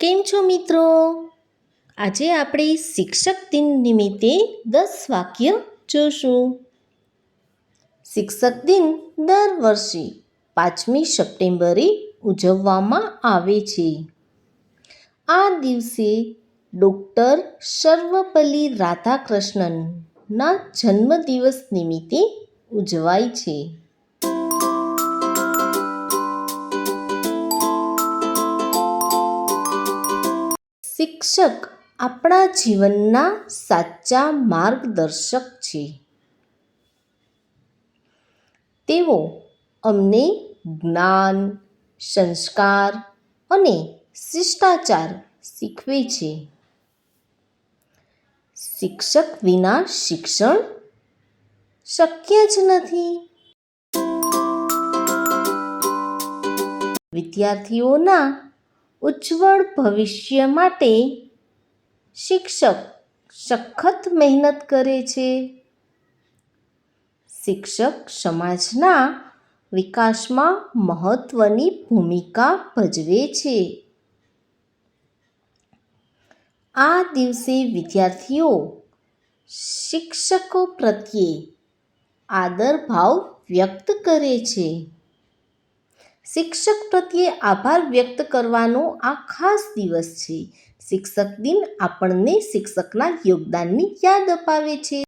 કેમ છો મિત્રો? આજે આપણે શિક્ષક દિન નિમિત્તે દસ વાક્ય જોશું. શિક્ષક દિન દર વર્ષે પાંચમી સપ્ટેમ્બરે ઉજવવામાં આવે છે. આ દિવસે ડૉક્ટર સર્વપલ્લી રાધાકૃષ્ણનના જન્મદિવસ નિમિત્તે ઉજવાય છે. શિક્ષક આપણા જીવનના સાચા માર્ગદર્શક છે. તેઓ અમને જ્ઞાન, સંસ્કાર અને શિષ્ટાચાર શીખવે છે. શિક્ષક વિના શિક્ષણ શક્ય જ નથી. વિદ્યાર્થીઓના ઉજ્જવળ ભવિષ્ય માટે શિક્ષક સખત મહેનત કરે છે. શિક્ષક સમાજના વિકાસમાં મહત્ત્વની ભૂમિકા ભજવે છે. આ દિવસે વિદ્યાર્થીઓ શિક્ષકો પ્રત્યે આદર ભાવ વ્યક્ત કરે છે. શિક્ષક પ્રત્યે આભાર વ્યક્ત કરવાનો આ ખાસ દિવસ છે. શિક્ષક દિન આપણને શિક્ષકના યોગદાનની યાદ અપાવે છે.